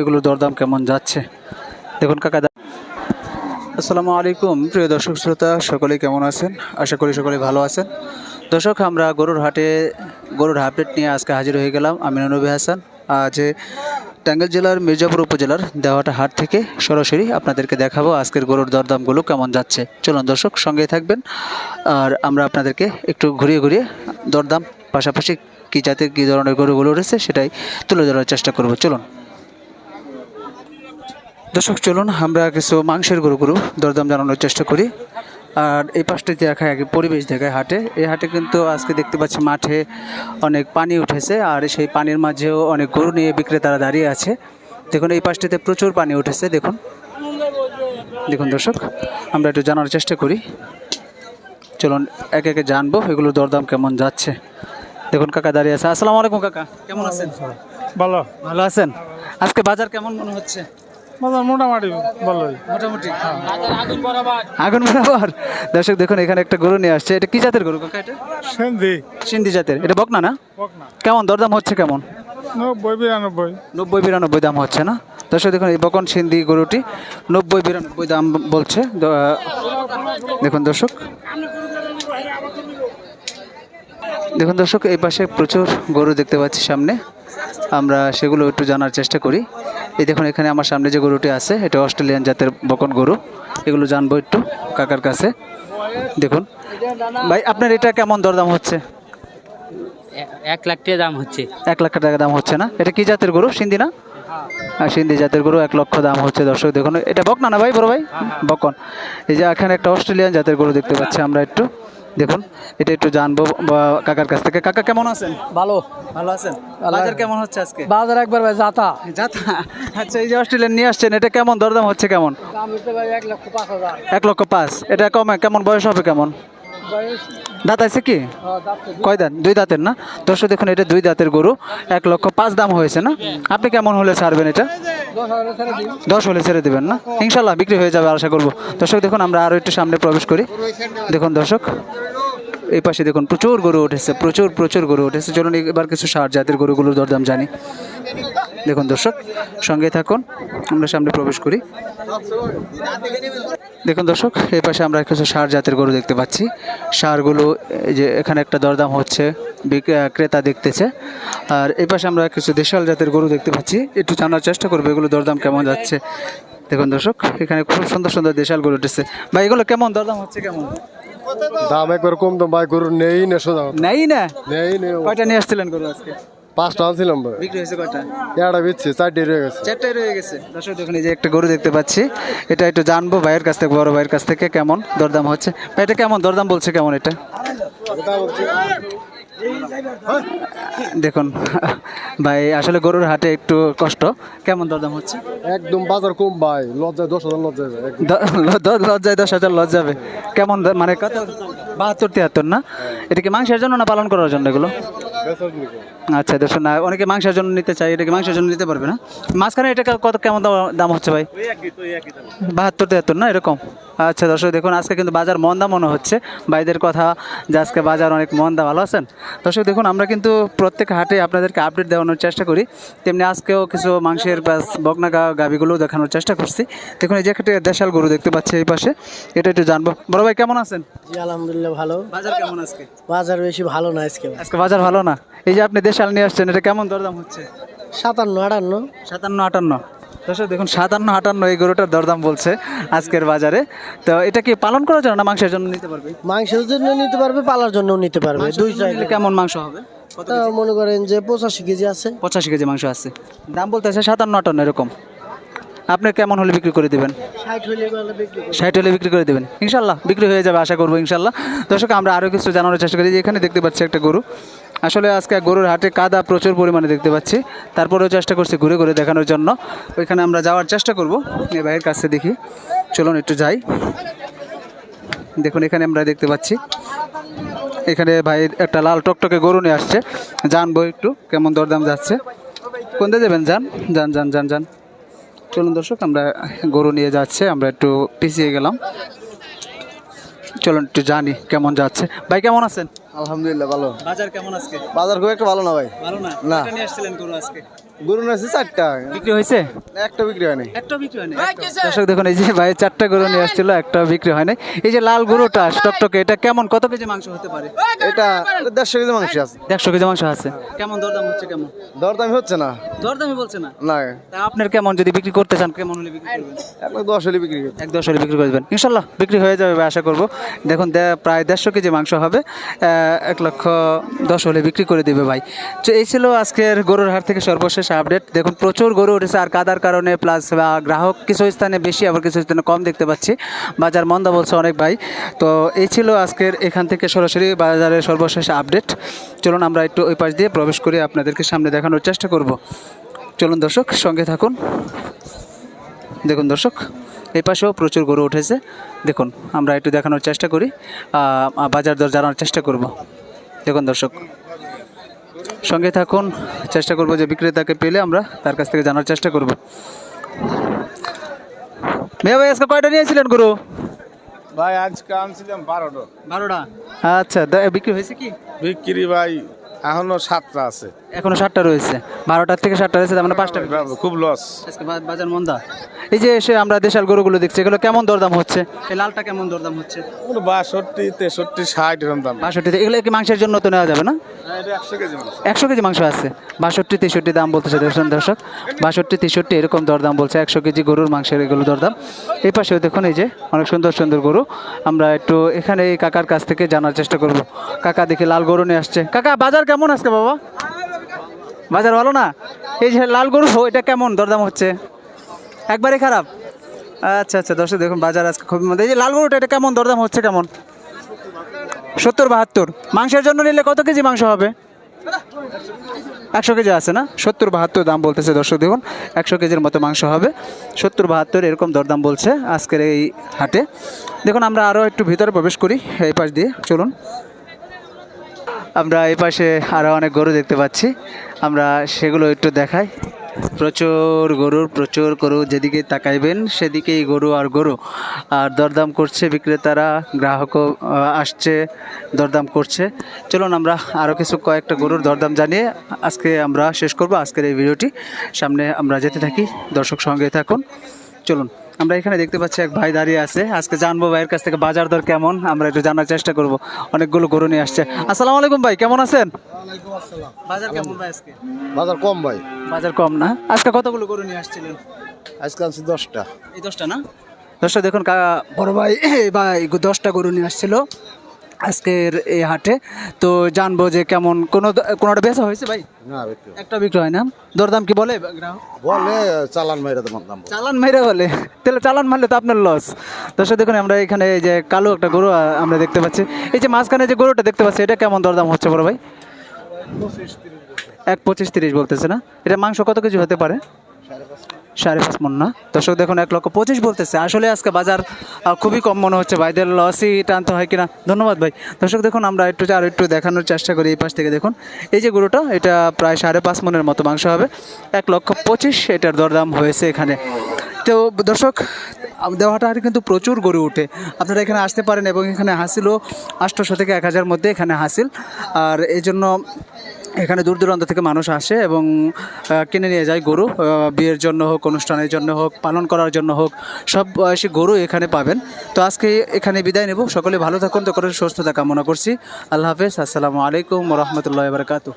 এগুলোর দরদাম কেমন যাচ্ছে? দেখুন কাকা আসসালামু আলাইকুম, প্রিয় দর্শক শ্রোতা, সকলেই কেমন আছেন? আশা করি সকলে ভালো আছেন। দর্শক, আমরা গরুর হাটে, গরুর আপডেট নিয়ে আজকে হাজির হয়ে গেলাম আমি নবী হাসান। আজ টাঙ্গাইল জেলার মির্জাপুর উপজেলার দেওয়াটা হাট থেকে সরাসরি আপনাদেরকে দেখাবো আজকের গরুর দরদামগুলো কেমন যাচ্ছে। চলুন দর্শক, সঙ্গেই থাকবেন। আর আমরা আপনাদেরকে একটু ঘুরিয়ে ঘুরিয়ে দরদাম, পাশাপাশি কী জাতের, কী ধরনের গরুগুলো রয়েছে সেটাই তুলে ধরার চেষ্টা করব। চলুন। দর্শক চলুন আমরা কিছু মাংসের গরুগুলো দরদাম জানানোর চেষ্টা করি। আর এই পাশটাতে দেখায় আগে পরিবেশ দেখায় হাটে। এই হাটে কিন্তু আজকে দেখতে পাচ্ছি মাঠে অনেক পানি উঠেছে আর সেই পানির মাঝেও অনেক গরু নিয়ে বিক্রেতারা দাঁড়িয়ে আছে। দেখুন এই পাশটিতে প্রচুর পানি উঠেছে দেখুন। দেখুন দর্শক আমরা একটু জানার চেষ্টা করি। চলুন একে একে জানব এগুলো দরদাম কেমন যাচ্ছে। দেখুন কাকা দাঁড়িয়ে আছে। আসসালামু আলাইকুম কাকা। কেমন আছেন? ভালো। ভালো আছেন? আজকে বাজার কেমন মনে হচ্ছে? বাজার মোটামুটি ভালোই। মোটামুটি আগুন বরাবর। দর্শক দেখুন এখানে একটা গরু নিয়ে আসছে। এটা কি জাতের গরু কাকা এটা? সেন্দি সিন্ধি জাতের। এটা বকনা না? বকনা। কেমন দরদাম হচ্ছে কেমন? নব্বই বিরানব্বই। নব্বই বিরানব্বই দাম হচ্ছে না? দর্শক দেখুন এই বকন সিন্ধি গরুটি নব্বই বিরানব্বই দাম বলছে। দেখুন দর্শক। দেখুন দর্শক এই পাশে প্রচুর গরু দেখতে পাচ্ছি সামনে। আমরা সেগুলো একটু জানার চেষ্টা করি। এই দেখুন এখানে আমার সামনে যে গরুটি আছে এটা অস্ট্রেলিয়ান জাতের বকন গরু। এগুলো জানব একটু কাকার কাছে। দেখুন। ভাই আপনার এটা কেমন দরদাম হচ্ছে? এক লাখ টাকা দাম হচ্ছে। এক লাখ টাকা দাম হচ্ছে না? এটা কি জাতের গরু? সিন্ধি না? হ্যাঁ সিন্ধি জাতের গরু এক লক্ষ দাম হচ্ছে। দর্শক দেখুন এটা বকনা না ভাই বড় ভাই? বকন। এই যে এখানে একটা অস্ট্রেলিয়ান জাতের গরু দেখতে পাচ্ছি আমরা একটু। দেখুন এটা একটু জানব বা কাকার কাছ থেকে। কাকা কেমন আছেন? ভালো। ভালো আছেন? বাজার কেমন হচ্ছে আজকে? বাজার একবার ভাই যাতা। যাতা? আচ্ছা এই যে অস্ট্রেলিয়ান নিয়ে আসছেন এটা কেমন? দরদাম হচ্ছে কেমন? দাম হচ্ছে ভাই এক লক্ষ পাঁচ হাজার। এক লক্ষ পাঁচ। এটা কমে কেমন? বয়স হবে কেমন? বয়স দাঁত আছে কি? কয় দাঁত? দুই দাঁতের না? দর্শক দেখুন, এটা দুই দাঁতের গরু, এক লক্ষ পাঁচ দাম হয়েছে না? আপনি কেমন হলে ছাড়বেন এটা? দশ হলে ছেড়ে দেবেন না? ইনশাল্লাহ বিক্রি হয়ে যাবে, আশা করব। দর্শক দেখুন, আমরা আরও একটু সামনে প্রবেশ করি। দেখুন দর্শক, এই পাশে দেখুন, প্রচুর গরু উঠেছে, প্রচুর প্রচুর গরু উঠেছে। চলুন, এবার কিছু সার জাতের গরুগুলোর দরদাম জানি। দেখুন দর্শক, সঙ্গে থাকুন, আমরা সামনে প্রবেশ করি। দেখুন দর্শক এই পাশে আমরা কিছু সার জাতের গরু দেখতে পাচ্ছি। সারগুলো এই যে এখানে একটা দরদাম হচ্ছে ক্রেতা দেখতেছে। আর এই পাশে আমরা কিছু দেশাল জাতের গরু দেখতে পাচ্ছি। একটু জানার চেষ্টা করব এগুলো দরদাম কেমন যাচ্ছে। দেখুন দর্শক এখানে খুব সুন্দর সুন্দর দেশাল গরু উঠেছে। ভাই এগুলো কেমন? দরদাম হচ্ছে কেমন? দাম একবার কম তো ভাই গরু নেই না সোজা। নেই না? নেই নেই। কয়টা নিয়ে আসছিলেন গরু আজকে? পাঁচটা আনছিলাম ভাই। বিক্রি হয়েছে কয়টা? এটা বিচ্ছি চারটে রয়ে গেছে। রয়ে গেছে। দর্শক দেখুন এই যে একটা গরু দেখতে পাচ্ছি। এটা একটু জানব ভাইয়ের কাছ থেকে বড় ভাইয়ের কাছ থেকে কেমন দরদাম হচ্ছে। ভাই এটা কেমন দরদাম বলছে কেমন এটা? দেখুন ভাই আসলে গরুর হাটে একটু কষ্ট। কেমন দরদাম হচ্ছে? একদম বাজার কম ভাই লজ্জায় দশ হাজার লজ্জায় লজ্জায় দশ হাজার লজ্জা যাবে। কেমন মানে কত? বাহাত্তর তিয়াত্তর না? এটা কি মাংসের জন্য না পালন করার জন্য এগুলো। আচ্ছা দর্শক না অনেকে মাংসের জন্য নিতে চাই এটাকে মাংসের জন্য নিতে পারবে না। মাঝখানে এটা কত কেমন দাম- হচ্ছে ভাই? বাহাত্তর তেহাত্তর না এরকম? আচ্ছা দর্শক দেখুন আজকে কিন্তু বাজার মন্দা মনে হচ্ছে। ভাইদের কথা যে আজকে বাজার অনেক মন্দা ভালো আছেন? দর্শক দেখুন আমরা কিন্তু প্রত্যেক হাটে আপনাদেরকে আপডেট দেওয়ানোর চেষ্টা করি। তেমনি আজকেও কিছু মাংসের বাস বকনা গা- গাভিগুলো দেখানোর চেষ্টা করছি। দেখুন এই যে একটা দেশাল গরু দেখতে পাচ্ছি এই পাশে এটা একটু জানব। বড় ভাই কেমন আছেন? জি আলহামদুলিল্লাহ ভালো। বাজার কেমন আজকে? বাজার বেশি ভালো না আজকে। আজকে বাজার ভালো না? এই যে আপনি দেশাল নিয়ে আসছেন এটা কেমন দরদাম হচ্ছে? সাতান্ন আটান্ন। সাতান্ন আটান্ন। দর্শক দেখুন সাতান্ন আটান্ন এই গরুটার দরদাম বলছে আজকের বাজারে। তো এটা কি পালন করার জন্য না মাংসের জন্য নিতে পারবে? মাংসের জন্য নিতে পারবে পালার জন্য নিতে পারবে। দুই কেমন মাংস হবে? মনে করেন যে পঁচাশি কেজি আছে। পঁচাশি কেজি মাংস আছে। দাম বলতেছে সাতান্ন আটান্ন এরকম। আপনি কেমন হলে বিক্রি করে দেবেন। ষাট হলে বিক্রি করে। দেবেন। ইনশাল্লাহ বিক্রি হয়ে যাবে আশা করব ইনশাল্লাহ। দর্শক আমরা আরও কিছু জানানোর চেষ্টা করি। যে এখানে দেখতে পাচ্ছি একটা গরু। আসলে আজকে গরুর হাটে কাদা প্রচুর পরিমাণে দেখতে পাচ্ছি। তারপরেও চেষ্টা করছি ঘুরে ঘুরে দেখানোর জন্য। ওইখানে আমরা যাওয়ার চেষ্টা করব। এই ভাইয়ের কাছে দেখি। চলুন একটু যাই। দেখুন, এখানে আমরা দেখতে পাচ্ছি। এখানে ভাই একটা লাল টকটকে গরু নিয়ে আসছে। জানব একটু কেমন দরদাম যাচ্ছে। কোন দিয়ে যাবেন যান যান যান যান যান চলুন দর্শক, আমরা গরু নিয়ে যাচ্ছে। আমরা একটু পিছিয়ে গেলাম। চলুন একটু জানি কেমন যাচ্ছে। ভাই, কেমন আছেন? আলহামদুলিল্লাহ ভালো। বাজার কেমন আজকে? বাজার খুব একটা ভালো না ভাই। ভালো না? না। নিয়ে আসছিলেন গরু আজকে? গরু আছে চারটা। বিক্রি হয়েছে? একটা বিক্রি হয়নি। একটা বিক্রি হয় দর্শক দেখুন এই যে ভাই চারটা গরু নিয়ে আসছিল একটা বিক্রি হয় নাই এই যে লাল গরুটা টকটকে এটা কেমন কত কেজি মাংস হতে পারে? এটা দেড়শো কেজি মাংস আছে। দেড়শো কেজি মাংস আছে। কেমন দরদাম হচ্ছে কেমন? দরদামি হচ্ছে না। দরদামই বলছে না? না। তা আপনার কেমন যদি বিক্রি করতে চান কেমন হলে বিক্রি করবেন? এক দশ হলে বিক্রি করবে। এক দশ হলে বিক্রি করবেন। ইনশাল্লাহ বিক্রি হয়ে যাবে ভাই, আশা করব। দেখুন প্রায় দেড়শো কেজি মাংস হবে। আহ, এক লক্ষ দশ হলে বিক্রি করে দেবে ভাই। তো এই ছিল আজকের গরুর হাট থেকে সর্বশেষ আপডেট দেখুন, প্রচুর গরু উঠেছে আর কাদার কারণে প্লাস গ্রাহক কিছু স্থানে বেশি, আবার কিছু স্থানে কম দেখতে পাচ্ছি। বাজার মন্দা বলছে অনেক ভাই। তো এই ছিল আজকের এখান থেকে সরাসরি বাজারের সর্বশেষ আপডেট চলুন আমরা একটু ওই পাশ দিয়ে প্রবেশ করে আপনাদেরকে সামনে দেখানোর চেষ্টা করব। চলুন দর্শক, সঙ্গে থাকুন। দেখুন দর্শক, এই পাশেও প্রচুর গরু উঠেছে। দেখুন, আমরা একটু দেখানোর চেষ্টা করি বাজার দর জানানোর চেষ্টা করব। দেখুন দর্শক। সঙ্গে থাকুন। চেষ্টা করব যে বিক্রেতাকে পেলে আমরা তার কাছ থেকে জানার চেষ্টা করব। মেয়ে ভাই আজকে কয়টা নিয়েছিলেন গুরু? ভাই আজকে আনছিলাম বারোটা। বারোটা। আচ্ছা দা- বিক্রি হয়েছে কি? বিক্রি ভাই এখনও সাতটা আছে। এখনও সাতটা রয়েছে। বারোটার থেকে সাতটা রয়েছে তার মানে পাঁচটা খুব লস আজকে বাজার মন্দা। এই যে এসে আমরা দেশাল গরুগুলো দেখছি এগুলো কেমন দরদাম হচ্ছে? এই লালটা কেমন দরদাম হচ্ছে? বাষট্টি তেষট্টি ষাট এরকম দাম। বাষট্টিতে এগুলো কি মাংসের জন্য তো নেওয়া যাবে না? একশো কেজি মাংস। একশো কেজি মাংস আছে। বাষট্টি তেষট্টি দাম বলতেছে দেখছেন দর্শক। বাষট্টি তেষট্টি এরকম দরদাম বলছে একশো কেজি গরুর মাংসের এগুলো দরদাম। এই পাশেও দেখুন এই যে অনেক সুন্দর সুন্দর গরু। আমরা একটু এখানে এই কাকার কাছ থেকে জানার চেষ্টা করব। কাকা দেখি লাল গরু নিয়ে আসছে। কাকা বাজার কেমন আজকে বাবা? বাজার ভালো না? এই যে লাল গরু, এটা কেমন? দরদাম হচ্ছে? একবারে খারাপ? আচ্ছা আচ্ছা দর্শক দেখুন, বাজার আজকে খুবই মধ্যে এই যে লাল গরুটা, এটা কেমন? দরদাম হচ্ছে কেমন? সত্তর, বাহাত্তর। মাংসের জন্য নিলে কত কেজি মাংস হবে? একশো কেজি আছে না? সত্তর, বাহাত্তর দাম বলতেছে দর্শক দেখুন, একশো কেজির মতো মাংস হবে। সত্তর, বাহাত্তর এরকম দরদাম বলছে আজকের এই হাটে। দেখুন, আমরা আরও একটু ভিতরে প্রবেশ করি, এই পাশ দিয়ে। চলুন। আমরা এই পাশে আরও অনেক গরু দেখতে পাচ্ছি। আমরা সেগুলো একটু দেখাই। প্রচুর গরুর প্রচুর গরু যেদিকে তাকাইবেন সেদিকেই গরু আর গরু। আর দরদাম করছে বিক্রেতারা, গ্রাহকও আসছে, দরদাম করছে। চলুন আমরা আরও কিছু কয়েকটা গরুর দরদাম জানিয়ে আজকে আমরা শেষ করব। আজকের এই ভিডিওটি। সামনে আমরা যেতে থাকি, দর্শক সঙ্গে থাকুন। চলুন। আমরা এখানে দেখতে পাচ্ছি এক ভাই দাঁড়িয়ে আছে। আজকে জানব ভাইয়ের কাছ থেকে বাজার দর কেমন আমরা একটু জানার চেষ্টা করব। অনেকগুলো গরু নিয়ে আসছে। আসসালামু আলাইকুম ভাই কেমন আছেন? বাজার কেমন ভাই আজকে? বাজার কম ভাই। বাজার কম না? আজকে কতগুলো গরু নিয়ে আসছিলেন? আজকে আনছি দশটা। এই দশটা না? দশটা দেখুন বড় ভাই ভাই দশটা গরু নিয়ে আসছিল। আজকের এই হাটে। তো জানব যে কেমন কোনো কোনোটা বেচা হয়েছে ভাই? না একটা বিক্রি হয় না? দরদাম কি বলে বলে চালান মাইরা দাম চালান মাইরা বলে? তাহলে চালান মারলে তো আপনার লস দর্শক দেখুন আমরা এখানে এই যে কালো একটা গরু আমরা দেখতে পাচ্ছি। এই যে মাঝখানে যে গরুটা দেখতে পাচ্ছি এটা কেমন দরদাম হচ্ছে বড় ভাই? এক পঁচিশ তিরিশ বলতেছে না? এটা মাংস কত কেজি হতে পারে? সাড়ে পাঁচ মন না। দর্শক দেখুন, এক লক্ষ পঁচিশ বলতেছে। আসলে আজকে বাজার খুবই কম মনে হচ্ছে ভাইদের লসই টানতে হয় কিনা। ধন্যবাদ ভাই। দর্শক দেখুন, আমরা একটু আর একটু দেখানোর চেষ্টা করি এই পাশ থেকে। দেখুন, এই যে গরুটা, এটা প্রায় সাড়ে পাঁচ মনের মতো মাংস হবে। এক লক্ষ পঁচিশ, এটার দরদাম হয়েছে এখানে। তো দর্শক, দেওয়াটা কিন্তু প্রচুর গরু উঠে আপনারা এখানে আসতে পারেন এবং এখানে হাসিলও আটশোশো থেকে এক হাজার মধ্যে এখানে হাসিল। আর এই জন্য এখানে দূর দূরান্ত থেকে মানুষ আসে এবং কিনে নিয়ে যায় গরু বিয়ের জন্য হোক, অনুষ্ঠানের জন্য হোক, পালন করার জন্য হোক, সব বয়সী গরু এখানে পাবেন। তো আজকে এখানে বিদায় নেব। সকলে ভালো থাকুন তো করে সুস্থতা কামনা করছি। আল্লাহ হাফেজ। আসসালামু আলাইকুম রহমতুল্লাহ বারকাতু